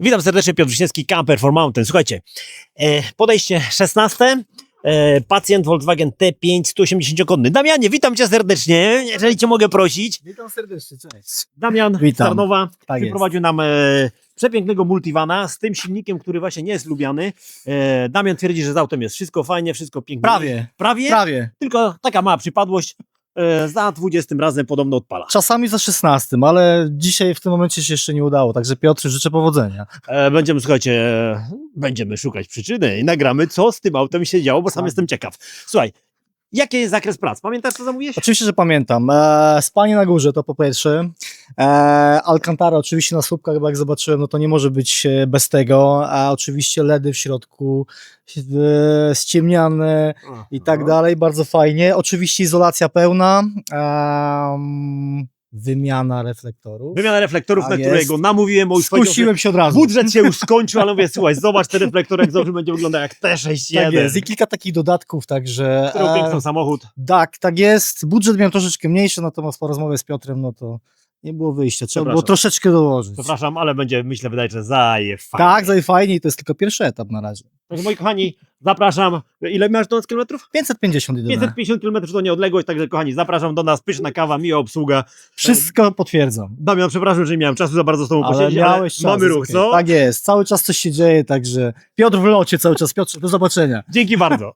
Witam serdecznie, Piotr Wiśniewski, Camper for Mountain. Słuchajcie, e, podejście 16, e, pacjent Volkswagen T5 180-konny. Damianie, witam cię serdecznie, jeżeli cię mogę prosić. Witam serdecznie, cześć. Damian Witam. Starnowa Tak jest. wyprowadził nam e, przepięknego multivana z tym silnikiem, który właśnie nie jest lubiany. E, Damian twierdzi, że z autem jest wszystko fajnie, wszystko pięknie. Prawie, Prawie? prawie. Tylko taka mała przypadłość. E, za 20 razem podobno odpala. Czasami za 16, ale dzisiaj w tym momencie się jeszcze nie udało, także Piotr, życzę powodzenia. E, Będziemy, słuchajcie, będziemy szukać przyczyny i nagramy, co z tym autem się działo, bo sam Tak. jestem ciekaw. Słuchaj, jaki jest zakres prac? Pamiętasz, co zamówiłeś? Oczywiście, że pamiętam. E, spanie na górze to po pierwsze. E, Alcantara oczywiście na słupkach, jak zobaczyłem, no to nie może być e, bez tego. A oczywiście LEDy w środku, e, ściemniane i tak dalej, bardzo fajnie. Oczywiście izolacja pełna. em, wymiana reflektorów. Wymiana reflektorów, Tak na jest. którego namówiłem, bo już Skusiłem się od razu. budżet się już skończył, ale mówię, słuchaj, zobacz te reflektory, jak dobrze będzie wyglądał jak T61. Tak jest. I kilka takich dodatków, także. Który e, piękny samochód. Tak, tak jest. Budżet miał troszeczkę mniejszy, natomiast po rozmowie z Piotrem, no to nie było wyjścia. Trzeba było troszeczkę dołożyć. Przepraszam, ale będzie, myślę, wydaje, że zaje fajnie. Tak, zaje fajnie i to jest tylko pierwszy etap na razie. Także moi kochani, zapraszam. Ile masz do nas kilometrów? 550 jedyne. 550 km to nie odległość, także kochani, zapraszam do nas, pyszna kawa, miła obsługa. Wszystko potwierdzam. Damian, przepraszam, że nie miałem czasu za bardzo z tobą Ale posiedzieć, miałeś czas, mamy ruch, co? Tak jest, cały czas coś się dzieje, także Piotr w locie cały czas. Piotr, do zobaczenia. Dzięki bardzo.